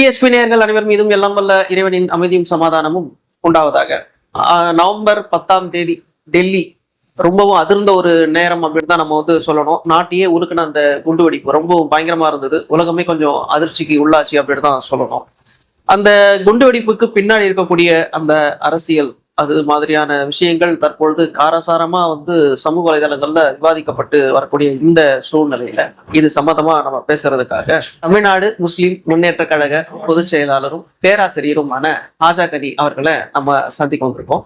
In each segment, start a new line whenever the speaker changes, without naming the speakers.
DSP நேயர்கள் அனைவர் மீதும் எல்லாம் வல்ல இறைவனின் அமைதியும் சமாதானமும் உண்டாவதாக. நவம்பர் பத்தாம் தேதி டெல்லி ரொம்பவும் அதிர்ந்த ஒரு நேரம் அப்படின்னு தான் நம்ம வந்து சொல்லணும். நாட்டையே உருக்குன அந்த குண்டு வெடிப்பு ரொம்பவும் பயங்கரமா இருந்தது. உலகமே கொஞ்சம் அதிர்ச்சிக்கு உள்ளாச்சு அப்படின்னு தான் சொல்லணும். அந்த குண்டு வெடிப்புக்கு பின்னாடி இருக்கக்கூடிய அந்த அரசியல் அது மாதிரியான விஷயங்கள் தற்பொழுது காரசாரமா வந்து சமூக வலைதளங்கள்ல விவாதிக்கப்பட்டு வரக்கூடிய இந்த சூழ்நிலையில இது சம்பந்தமா நம்ம பேசுறதுக்காக தமிழ்நாடு முஸ்லிம் முன்னேற்ற கழக பொதுச் செயலாளரும் பேராசிரியருமான ஆஜா கனி அவர்களை நம்ம சந்திக்க வந்திருக்கோம்.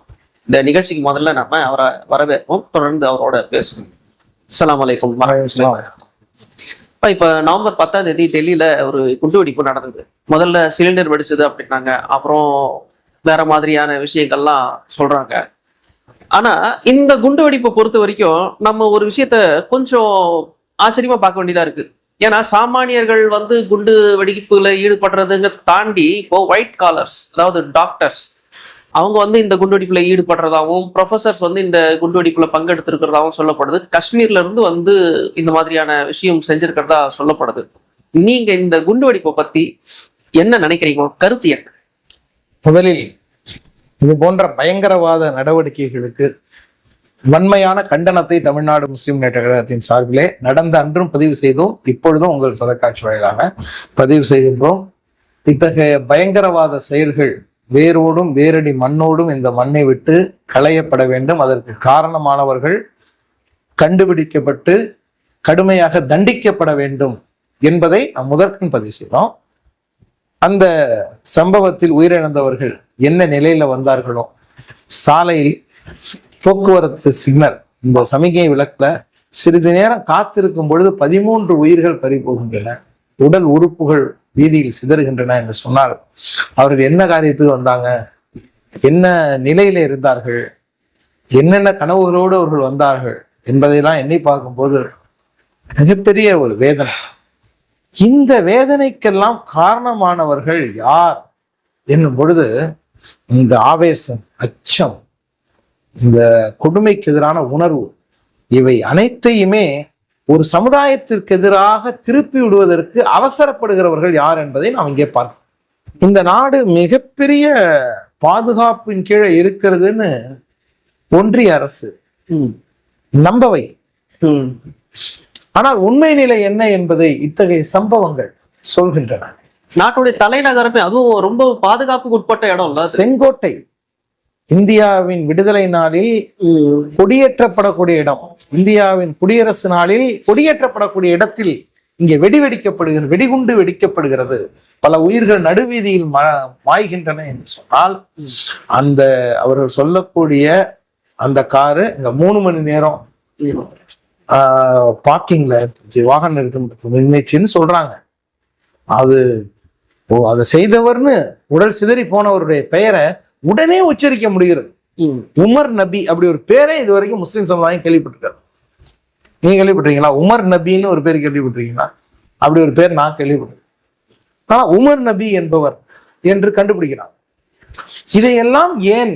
இந்த நிகழ்ச்சிக்கு முதல்ல நம்ம அவரை வரவேற்போம். தொடர்ந்து அவரோட பேசுவோம். வரஹ்மத்துல்லாஹி இப்ப இப்ப நவம்பர் பத்தாம் தேதி டெல்லியில ஒரு குண்டுவெடிப்பு நடந்தது. முதல்ல சிலிண்டர் வெடிச்சது அப்படின்னாங்க. அப்புறம் வேற மாதிரியான விஷயங்கள்லாம் சொல்றாங்க. ஆனா இந்த குண்டு வெடிப்பை பொறுத்த வரைக்கும் நம்ம ஒரு விஷயத்த கொஞ்சம் ஆச்சரியமா பார்க்க வேண்டியதா இருக்கு. ஏன்னா சாமானியர்கள் வந்து குண்டு வெடிப்புல ஈடுபடுறதுங்க தாண்டி இப்போ ஒயிட் காலர்ஸ் அதாவது டாக்டர்ஸ் அவங்க வந்து இந்த குண்டுவெடிப்புல ஈடுபடுறதாகவும் ப்ரொஃபசர்ஸ் வந்து இந்த குண்டுவெடிப்புல பங்கெடுத்திருக்கிறதாகவும் சொல்லப்படுது. காஷ்மீர்ல இருந்து வந்து இந்த மாதிரியான விஷயம் செஞ்சிருக்கிறதா சொல்லப்படுது. நீங்க இந்த குண்டுவெடிப்பை பத்தி என்ன நினைக்கிறீங்க? கருத்து என்ன?
முதலில் இது போன்ற பயங்கரவாத நடவடிக்கைகளுக்கு வன்மையான கண்டனத்தை தமிழ்நாடு முஸ்லிம் முன்னேற்ற கழகத்தின் சார்பிலே நடந்த அன்றும் பதிவு செய்தோம் இப்பொழுதும் உங்கள் தொலைக்காட்சி வாயிலாக பதிவு செய்கின்றோம். இத்தகைய பயங்கரவாத செயல்கள் வேரோடும் வேரடி மண்ணோடும் இந்த மண்ணை விட்டு களையப்பட வேண்டும். அதற்கு காரணமானவர்கள் கண்டுபிடிக்கப்பட்டு கடுமையாக தண்டிக்கப்பட வேண்டும் என்பதை நாம் முதற்கண் பதிவு செய்கிறோம். அந்த சம்பவத்தில் உயிரிழந்தவர்கள் என்ன நிலையில வந்தார்களோ சாலையில் போக்குவரத்து சிக்னல் இந்த சமிகை விளக்குல சிறிது நேரம் காத்திருக்கும் பொழுது பதிமூன்று உயிர்கள் பறிபோகின்றன. உடல் உறுப்புகள் வீதியில் சிதறுகின்றன என்று சொன்னால் அவர்கள் என்ன காரியத்துக்கு வந்தாங்க? என்ன நிலையில இருந்தார்கள்? என்னென்ன கனவுகளோடு அவர்கள் வந்தார்கள் என்பதையெல்லாம் எண்ணி பார்க்கும்போது மிகப்பெரிய ஒரு வேதனை. இந்த வேதனைக்கெல்லாம் காரணமானவர்கள் யார்? என்னும் பொழுது இந்த ஆவேசம் அச்சம் இந்த கொடுமைக்கு எதிரான உணர்வு இவை அனைத்தையுமே ஒரு சமுதாயத்திற்கு எதிராக திருப்பி விடுவதற்கு அவசரப்படுகிறவர்கள் யார் என்பதை நாம் இங்கே பார்க்கிறோம் இந்த நாடு மிகப்பெரிய பாதுகாப்பின் கீழே இருக்கிறதுன்னு ஒன்றிய அரசு நம்பவை. ஆனால் உண்மை நிலை என்ன என்பதை இத்தகைய சம்பவங்கள் சொல்கின்றன
நாட்டுடைய தலைநகரமே அதுவும் ரொம்ப பாதுகாப்புக்கு உட்பட்ட இடம் இல்ல?
செங்கோட்டை இந்தியாவின் விடுதலை நாளில் கொடியேற்றப்படக்கூடிய இடம் இந்தியாவின் குடியரசு நாளில் கொடியேற்றப்படக்கூடிய இடத்தில் இங்கே வெடி வெடிக்கப்படுகிறது வெடிகுண்டு வெடிக்கப்படுகிறது பல உயிர்கள் நடுவீதியில் ம மாய்கின்றன என்று சொன்னால் அந்த அவர்கள் சொல்லக்கூடிய அந்த காரு இங்க மூணு மணி நேரம். பார்க்கிங்ல இருந்துச்சு வாகன நிறுத்தம் நின்றுச்சுன்னு சொல்றாங்க. அது ஓ அதை செய்தவர்னு உடல் சிதறி போனவருடைய பெயரை உடனே உச்சரிக்க முடிகிறது. உமர் நபி அப்படி ஒரு பேரே இது வரைக்கும் முஸ்லிம் சமுதாயம் கேள்விப்பட்டிருக்காரு நீங்க கேள்விப்பட்டிருக்கீங்களா? உமர் நபின்னு ஒரு பேர் கேள்விப்பட்டிருக்கீங்களா? அப்படி ஒரு பேர் நான் கேள்விப்பட்டிருக்கேன் ஆனா உமர் நபி என்பவர் என்று கண்டுபிடிக்கிறான் இதையெல்லாம் ஏன்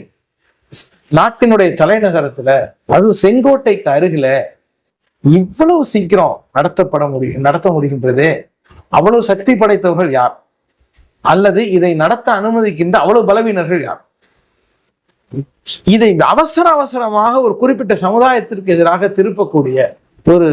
நாட்டினுடைய தலைநகரத்துல அதுவும் செங்கோட்டைக்கு அருகில இவ்வளவு சீக்கிரம் நடத்தப்பட முடியும் நடத்த முடிகின்றதே அவ்வளவு சக்தி படைத்தவர்கள் யார்? அல்லது இதை நடத்த அனுமதிக்கின்ற அவ்வளவு பலவீனர்கள் யார்? இதை அவசர அவசரமாக ஒரு குறிப்பிட்ட சமுதாயத்திற்கு எதிராக திருப்பக்கூடிய ஒரு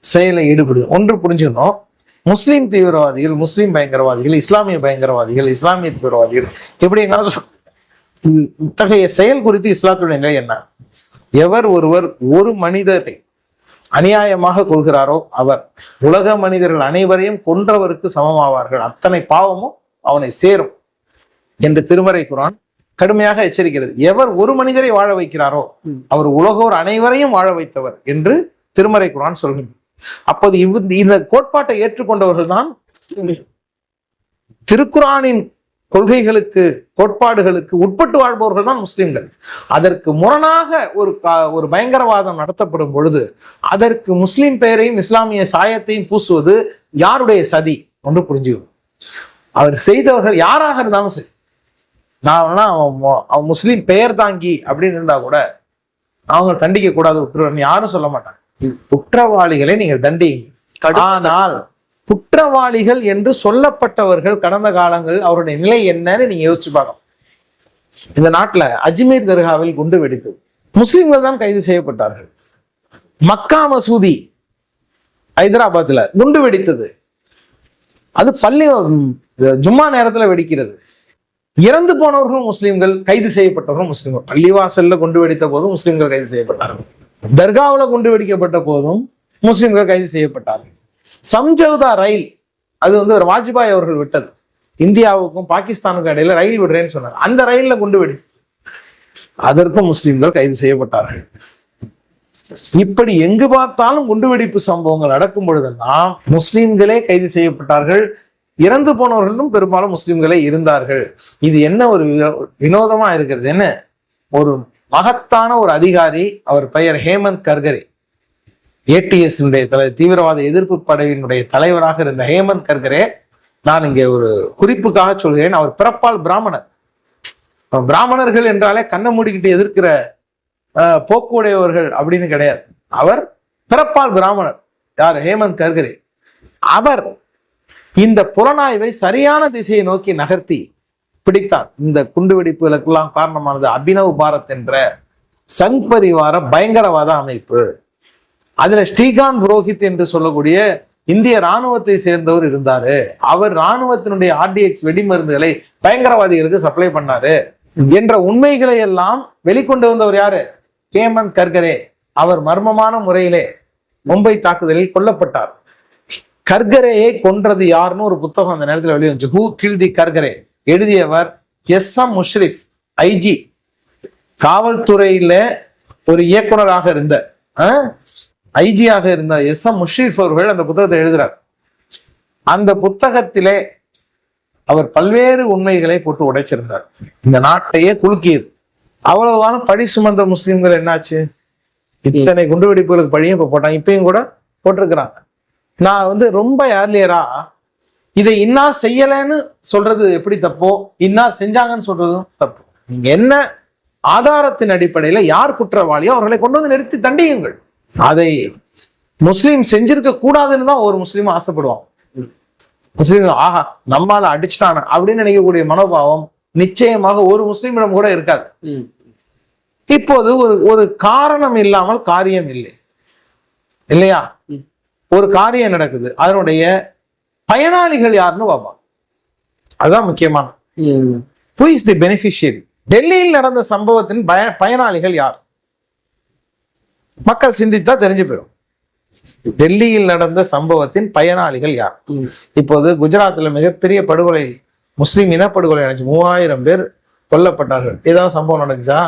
செயலை ஈடுபடு ஒன்று புரிஞ்சுக்கணும். முஸ்லீம் தீவிரவாதிகள் முஸ்லீம் பயங்கரவாதிகள் இஸ்லாமிய பயங்கரவாதிகள் இஸ்லாமிய தீவிரவாதிகள் எப்படி சொல்- இத்தகைய செயல் குறித்து இஸ்லாத்துடைய நிலை என்ன? எவர் ஒருவர் ஒரு மனிதரை அநியாயமாக கொள்கிறாரோ அவர். உலக மனிதர்கள் அனைவரையும் கொன்றவருக்கு சமமாவார்கள். அத்தனை பாவமும் அவனை சேரும் என்று திருமறை குரான் கடுமையாக எச்சரிக்கிறது. எவர் ஒரு மனிதரை வாழ வைக்கிறாரோ அவர் உலகோர் அனைவரையும் வாழ வைத்தவர் என்று திருமறை குரான் சொல்கின்றது. அப்போது இவ் இந்த கோட்பாட்டை ஏற்றுக்கொண்டவர்கள் தான் திருக்குரானின் கொள்கைகளுக்கு கோட்பாடுகளுக்கு உட்பட்டு வாழ்பவர்கள் தான் முஸ்லிம்கள். அதற்கு முரணாக ஒரு ஒரு பயங்கரவாதம் நடத்தப்படும் பொழுது அதற்கு முஸ்லிம் பெயரையும் இஸ்லாமிய சாயத்தையும் பூசுவது யாருடைய சதி? ஒன்று புரிஞ்சுக்கணும். அவர் செய்தவர்கள் யாராக இருந்தாலும் சரி. நான் அவன் முஸ்லீம் பெயர் தாங்கி அப்படின்னு இருந்தா கூட அவங்க தண்டிக்க கூடாது விட்டுருவாங்க யாரும் சொல்ல மாட்டாங்க. குற்றவாளிகளை நீங்கள் தண்டிங்க ஆனால் குற்றவாளிகள் என்று சொல்லப்பட்டவர்கள் கடந்த காலங்களில் அவருடைய நிலை என்னன்னு நீங்க யோசிச்சு பார்க்கணும். இந்த நாட்டில் அஜ்மீர் தர்காவில் குண்டு வெடித்தது. முஸ்லிம்கள் தான் கைது செய்யப்பட்டார்கள். மக்கா மசூதி ஹைதராபாத்தில் குண்டு வெடித்தது. அது பள்ளி ஜும்மா நேரத்துல வெடிக்கிறது. இறந்து போனவர்களும் முஸ்லீம்கள் கைது செய்யப்பட்டவர்களும் முஸ்லீம்கள். பள்ளிவாசல்ல குண்டு வெடித்த போதும் முஸ்லீம்கள் கைது செய்யப்பட்டார்கள். தர்காவுல குண்டு வெடிக்கப்பட்ட போதும் முஸ்லிம்கள் கைது செய்யப்பட்டார்கள். சம்ஜௌதா ரயில் அது வந்து ஒரு வாஜ்பாய் அவர்கள் விட்டது. இந்தியாவுக்கும் பாகிஸ்தானுக்கும் இடையில ரயில் விடுறேன்னு சொன்னார். அந்த ரயில்ல குண்டு வெடி அதற்கும் முஸ்லிம்கள் கைது செய்யப்பட்டார்கள். இப்படி எங்கு பார்த்தாலும் குண்டுவெடிப்பு சம்பவங்கள் நடக்கும் பொழுதெல்லாம் முஸ்லிம்களே கைது செய்யப்பட்டார்கள். இறந்து போனவர்களும் பெரும்பாலும் முஸ்லிம்களே இருந்தார்கள். இது என்ன ஒரு வினோதமா இருக்கிறது? என்ன? ஒரு மகத்தான ஒரு அதிகாரி அவர் பெயர் ஹேமந்த் கர்கரே. ஏடிஎஸ்னுடைய தலை தீவிரவாத எதிர்ப்பு படையினுடைய தலைவராக இருந்த ஹேமந்த் கர்கரே நான் இங்கே ஒரு குறிப்புக்காக சொல்கிறேன். அவர் பிறப்பால் பிராமணர். பிராமணர்கள் என்றாலே கண்ணை மூடிக்கிட்டு எதிர்க்கிற போக்குடையவர்கள் அப்படின்னு கிடையாது. அவர் பிறப்பால் பிராமணர். யார்? ஹேமந்த் கர்கரே. அவர் இந்த புலனாய்வை சரியான திசையை நோக்கி நகர்த்தி பிடித்தார். இந்த குண்டுவெடிப்புகளுக்கெல்லாம் காரணமானது அபினவ் பாரத் என்ற சங் பரிவார பயங்கரவாத அமைப்பு. அதுல ஸ்ரீகாந்த் புரோஹித் என்று சொல்லக்கூடிய இந்திய ராணுவத்தை சேர்ந்தவர் இருந்தாரு. அவர் ராணுவத்தினுடைய ஆர்டிஎக்ஸ் வெடிமருந்துகளை பயங்கரவாதிகளுக்கு சப்ளை பண்ணாரு. என்ற உண்மைகளை எல்லாம் வெளிக்கொண்டு வந்தவர் யாரு? ஹேமந்த் கர்கரே. அவர் மர்மமான முறையிலே மும்பை தாக்குதலில் கொல்லப்பட்டார். கர்கரேயை கொன்றது யாருன்னு ஒரு புத்தகம் அந்த நேரத்தில் வெளிவந்துச்சு ஹூ கில் தி கர்கரே? எழுதியவர் எஸ் எம் முஷ்ரிஃப் ஐஜி காவல்துறையில ஒரு இயக்குனராக இருந்த ஐஜியாக இருந்த எஸ் எம் முஷீப் அவர்கள் அந்த புத்தகத்தை எழுதுறார். அந்த புத்தகத்திலே அவர் பல்வேறு உண்மைகளை போட்டு உடைச்சிருந்தார். இந்த நாட்டையே குலுக்கியது. அவ்வளவுதான்? பழி சுமந்த முஸ்லிம்கள் என்னாச்சு? இத்தனை குண்டுவெடிப்புகளுக்கு பழியும் இப்ப போட்டாங்க. இப்பயும் கூட போட்டிருக்கிறாங்க. நான் வந்து ரொம்ப ஏர்லியரா இதை இன்னா செய்யலைன்னு சொல்றது எப்படி தப்போ? இன்னா செஞ்சாங்கன்னு சொல்றதும் தப்பு. நீங்க என்ன ஆதாரத்தின் அடிப்படையில யார் குற்றவாளியோ அவர்களை கொண்டு வந்து நிறுத்தி தண்டியுங்கள். அதை முஸ்லீம் செஞ்சிருக்க கூடாதுன்னு தான் ஒரு முஸ்லீம் ஆசைப்படுவான். முஸ்லீம் ஆஹா நம்மால அடிச்சிட்டான அப்படின்னு நினைக்கக்கூடிய மனோபாவம் நிச்சயமாக ஒரு முஸ்லீமிடம் கூட இருக்காது. இப்போது ஒரு ஒரு காரணம் இல்லாமல் காரியம் இல்லை. இல்லையா. ஒரு காரியம் நடக்குது. அதனுடைய பயனாளிகள் யாருன்னு பார்ப்பான் அதுதான் முக்கியமான. ஹூ இஸ் தி பெனிஃபிஷியரி டெல்லியில் நடந்த சம்பவத்தின் பய பயனாளிகள் யார்? மக்கள் சிந்தித்தா தெரிஞ்சு போயிடும் டெல்லியில் நடந்த சம்பவத்தின் பயனாளிகள் யார். இப்போது குஜராத்ல மிகப்பெரிய படுகொலை முஸ்லிம் இனப்படுகொலை நடந்துச்சு மூவாயிரம் பேர் கொல்லப்பட்டார்கள். ஏதாவது சம்பவம் நடந்துச்சா.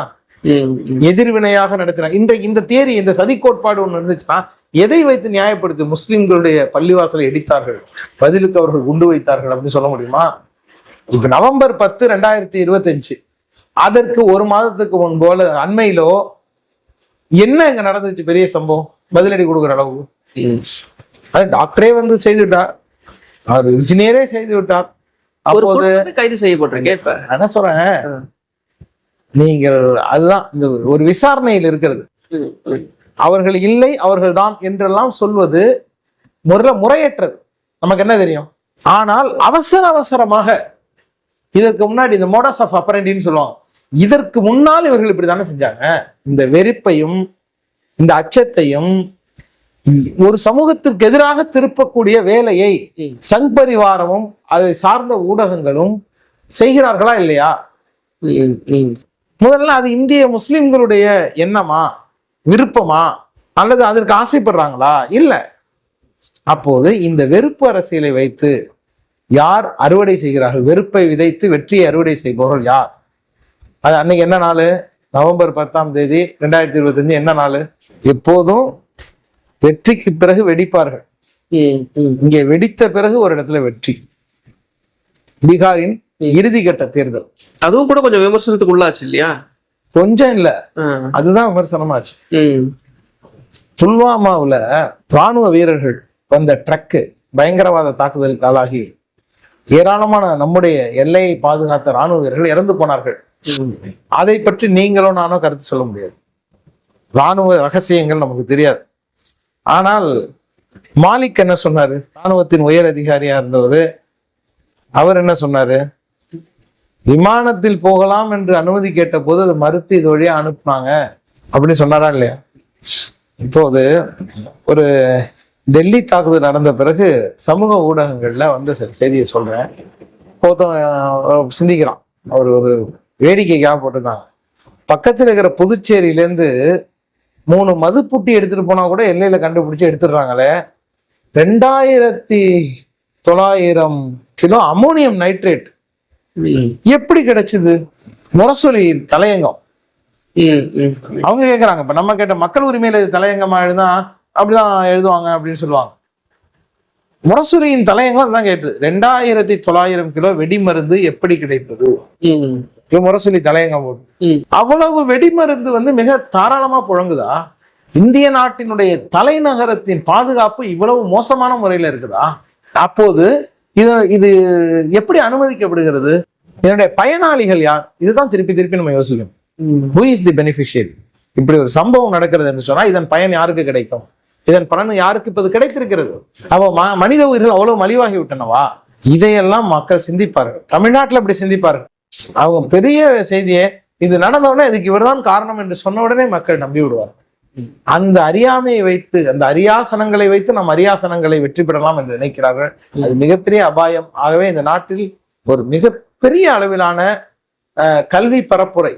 எதிர்வினையாக நடத்தினார். இன்றைக்கு இந்த தேரி இந்த சதி கோட்பாடு ஒன்று இருந்துச்சுன்னா எதை வைத்து நியாயப்படுத்தி முஸ்லிம்களுடைய பள்ளிவாசலை இடித்தார்கள்? பதிலுக்கு அவர்கள் குண்டு வைத்தார்கள் அப்படின்னு சொல்ல முடியுமா? இப்ப நவம்பர் பத்து ரெண்டாயிரத்தி இருபத்தஞ்சு. அதற்கு ஒரு மாதத்துக்கு முன்போல அண்மையிலோ என்ன இங்க நடந்துச்சு பெரிய சம்பவம்? பதிலடி கொடுக்குற அளவு. அது டாக்டரே வந்து செய்து விட்டார் அவர் இன்ஜினியரே செய்து விட்டார் அப்போது
கைது செய்யப்பட்டிருக்கேன் இப்ப.
நான் என்ன சொல்றேன். நீங்கள் அதுதான் இந்த ஒரு விசாரணையில் இருக்கிறது. அவர்கள் இல்லை அவர்கள் தான் என்றெல்லாம் சொல்வது முறையில முறையற்றது. நமக்கு என்ன தெரியும்? ஆனால் அவசர அவசரமாக இதற்கு முன்னாடி இந்த மோடஸ் ஆஃப் அப்பரண்டின்னு சொல்லுவாங்க. இதற்கு முன்னால் இவர்கள் இப்படித்தானே செஞ்சாங்க? இந்த வெறுப்பையும் இந்த அச்சத்தையும் ஒரு சமூகத்திற்கு எதிராக திருப்பக்கூடிய வேலையை. சங் பரிவாரமும் அதை சார்ந்த ஊடகங்களும் செய்கிறார்களா இல்லையா. முதல்ல அது இந்திய முஸ்லிம்களுடைய எண்ணமா? விருப்பமா? அல்லது அதற்கு ஆசைப்படுறாங்களா? இல்ல. அப்போது இந்த வெறுப்பு அரசியலை வைத்து யார் அறுவடை செய்கிறார்கள்? வெறுப்பை விதைத்து வெற்றியை அறுவடை செய்பவர்கள் யார்? அது அன்னைக்கு என்ன நாள்? நவம்பர் பத்தாம் தேதி ரெண்டாயிரத்தி இருபத்தஞ்சு என்ன நாள்? எப்போதும் வெற்றிக்கு பிறகு வெடிப்பார்கள். இங்கே வெடித்த பிறகு ஒரு இடத்துல வெற்றி. பீகாரின் இறுதி கட்ட தேர்தல்.
அதுவும் கூட கொஞ்சம் விமர்சனத்துக்கு உள்ளாச்சு இல்லையா?
கொஞ்சம் இல்ல. அதுதான் விமர்சனமாச்சு.
ம்.
புல்வாமாவுல ராணுவ வீரர்கள் வந்த ட்ரக்கு பயங்கரவாத தாக்குதலுக்கு ஆளாகி ஏராளமான நம்முடைய எல்லையை பாதுகாத்த ராணுவ வீரர்கள் இறந்து போனார்கள். அதை பற்றி நீங்களோ நானோ கருத்து சொல்ல முடியாது. ராணுவ ரகசியங்கள் நமக்கு தெரியாது. ஆனால் மாலிக் என்ன சொன்னாரு? ராணுவத்தின் உயர் அதிகாரியா இருந்தவர். அவர் என்ன சொன்னாரு? விமானத்தில் போகலாம் என்று அனுமதி கேட்ட போது அதை மறுத்து இது வழியா அனுப்புனாங்க. அப்படின்னு சொன்னாரா இல்லையா? இப்போது ஒரு டெல்லி தாக்குதல் நடந்த பிறகு சமூக ஊடகங்கள்ல வந்து செய்தியை சொல்றேன். ஒருத்தன் சிந்திக்கிறான். அவர் ஒரு வேடிக்கைக்காக போட்டிருந்தாங்க பக்கத்தில் இருக்கிற புதுச்சேரியிலேருந்து மூணு மதுப்புட்டி எடுத்துகிட்டு போனால் கூட எல்லையில் கண்டுபிடிச்சி எடுத்துடுறாங்களே. ரெண்டாயிரத்தி தொள்ளாயிரம் கிலோ அமோனியம் நைட்ரேட். எப்படி கிடைச்சது? முரசொலி தலையங்கம்.
ம், ம்,
அவங்க கேட்குறாங்க இப்போ நம்ம கேட்ட மக்கள் உரிமையில் இது தலையங்கமாக எழுதா அப்படிதான் எழுதுவாங்க அப்படின்னு சொல்லுவாங்க. முரசொலியின் தலையங்கம் தான் கேட்டது. ரெண்டாயிரத்தி தொள்ளாயிரம் கிலோ வெடிமருந்து எப்படி கிடைத்தது?
ம்,
இது முரசொலி தலையங்கம் போட்டு. அவ்வளவு வெடிமருந்து வந்து மிக தாராளமா புழங்குதா? இந்திய நாட்டினுடைய தலைநகரத்தின் பாதுகாப்பு இவ்வளவு மோசமான முறையில இருக்குதா? அப்போது இது இது எப்படி அனுமதிக்கப்படுகிறது? இதனுடைய பயனாளிகள் யார்? இதுதான் திருப்பி திருப்பி நம்ம யோசிக்கணும். ஹூ இஸ் தி பெனிஃபிஷியரி இப்படி ஒரு சம்பவம் நடக்கிறது என்று சொன்னா இதன் பயன் யாருக்கு கிடைக்கும்? இதன் பலன் யாருக்கு இப்போது கிடைத்திருக்கிறது? அப்போ ம- மனித உயிர்கள் அவ்வளவு மலிவாகி விட்டனவா? இதையெல்லாம் மக்கள் சிந்திப்பார்கள். தமிழ்நாட்டுல இப்படி சிந்திப்பார்கள். அவங்க பெரிய செய்தியே இது நடந்த உடனே இதுக்கு இவர்தான் காரணம் என்று சொன்ன உடனே மக்கள் நம்பி விடுவார் அந்த அறியாமையை வைத்து அந்த அரியாசனங்களை வைத்து நம் அரியாசனங்களை வெற்றி பெறலாம் என்று நினைக்கிறார்கள் அது மிகப்பெரிய அபாயம் ஆகவே இந்த நாட்டில் ஒரு மிகப்பெரிய அளவிலான கல்வி பரப்புரை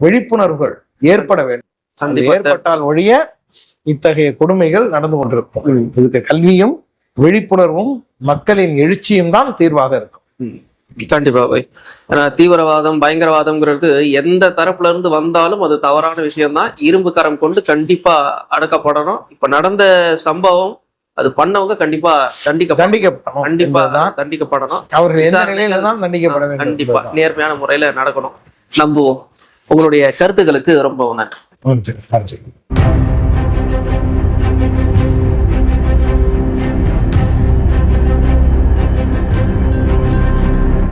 விழிப்புணர்வுகள் ஏற்பட வேண்டும். ஏற்பட்டால் ஒழிய இத்தகைய கொடுமைகள் நடந்து கொண்டிருக்கும். இதுக்கு கல்வியும் விழிப்புணர்வும் மக்களின் எழுச்சியும் தான் தீர்வாக இருக்கும்.
கண்டிப்பா போய். ஏன்னா தீவிரவாதம் பயங்கரவாதம்ங்கிறது எந்த தரப்புல இருந்து வந்தாலும் அது தவறான விஷயம்தான். இரும்பு கரம் கொண்டு கண்டிப்பா அடக்கப்படணும். இப்ப நடந்த சம்பவம் அது பண்ணவங்க கண்டிப்பா தண்டிக்க
தண்டிக்கப்படணும்
கண்டிப்பா
என்பதுதான்
தண்டிக்கப்படணும்.
அவர்கள் எந்த
விசாரணைகள்
நிலையில தான் தண்டிக்கப்பட வேண்டும்
கண்டிப்பா. நேர்மையான முறையில நடக்கணும். நம்புவோம். உங்களுடைய கருத்துக்களுக்கு ரொம்ப
நன்றி நன்றி.